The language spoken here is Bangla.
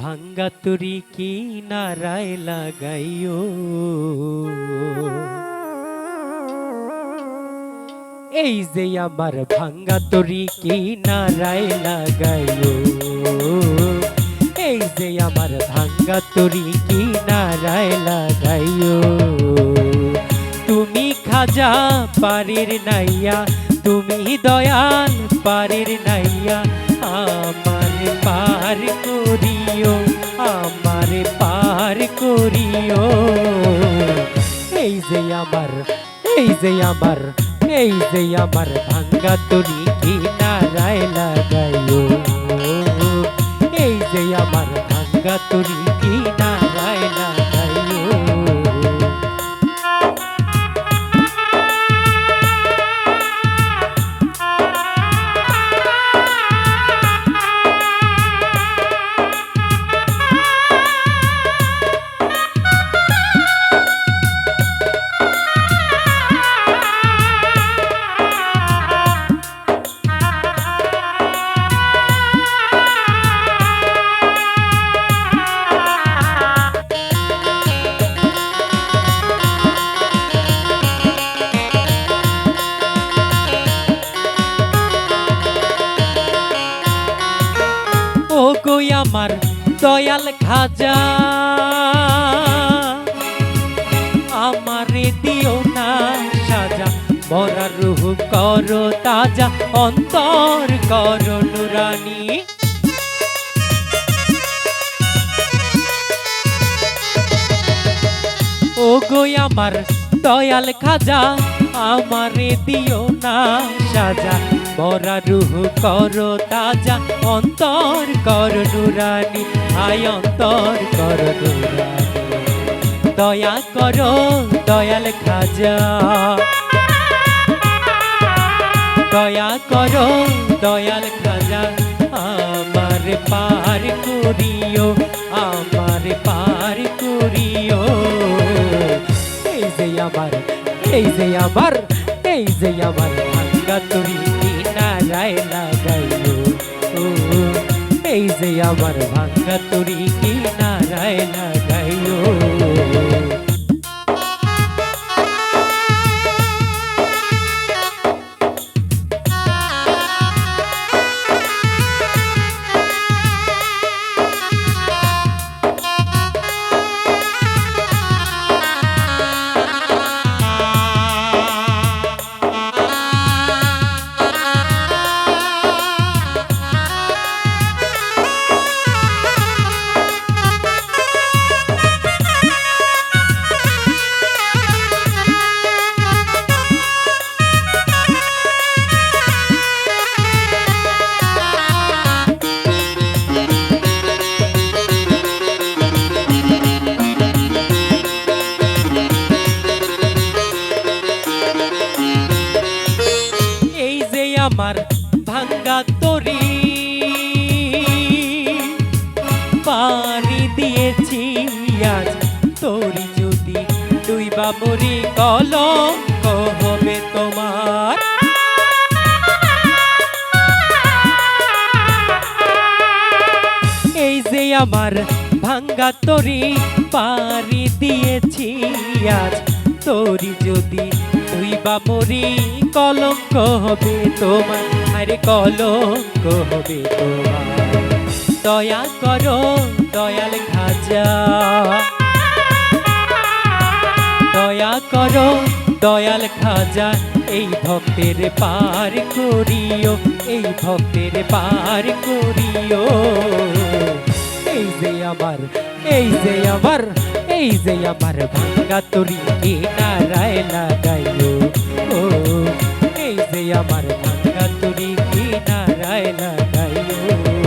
ভাঙ্গা তুরি কি নারায় লাগাইও। এই যে আমার ভাঙ্গা তরি কি নারায় লাগাইও। এই যে আমার ভাঙ্গা তরি কি নারায় লাগাইও। তুমি খাজা পারির নাইয়া, তুমি দয়াল পারির নাইয়া, আমার পার করিও, আমার পার করিও। এই যে আমার, এই যে আমার, এই যে আমার ভাঙ্গা তরি কি নারায় লাগাইও। এই যে আমার ভাঙ্গা তরি কি আমার দয়াল খাজা। আমারে দিও না সাজা মরা রুহ করো তাজা, অন্তর করো নুরানি। ও গো আমার দয়াল খাজা, আমারে দিও না সাজা মরা রুহ করো তাজা, অন্তর কর নুরানি, আয় অন্তর কর দয়া করো, দয়াল খাজা। দয়া করো, দয়াল খাজা, আমার পার করিও, আমার পার করিও। এই যে আমার এই যে আমার এই যে আমার ভাঙ্গা তরি আমার ভাঙ্গা তুরি কি নারায় লাগাইও আমার ভাঙ্গা তরি। পানি দিয়েছি আজ তরি যদি তুই বাবরি কলঙ্ক হবে তোমার। এই যে আমার ভাঙ্গা তরি পারি দিয়েছি আজ তোরি যদি তুই বা মরি কলঙ্ক হবে তোমার, আরে কলঙ্ক হবে তোমার। দয়া করো, দয়াল খাজা দয়া করো, দয়াল খাজা এই ভক্তের পার করিও, এই ভক্তের পার করিও। এই যে আমার, এই যে আমার এই যে আমার ভাঙ্গা তরি কে নারায় লাগাইও ও এই যে আমার ভাঙ্গা তরি কে নারায় লাগাইও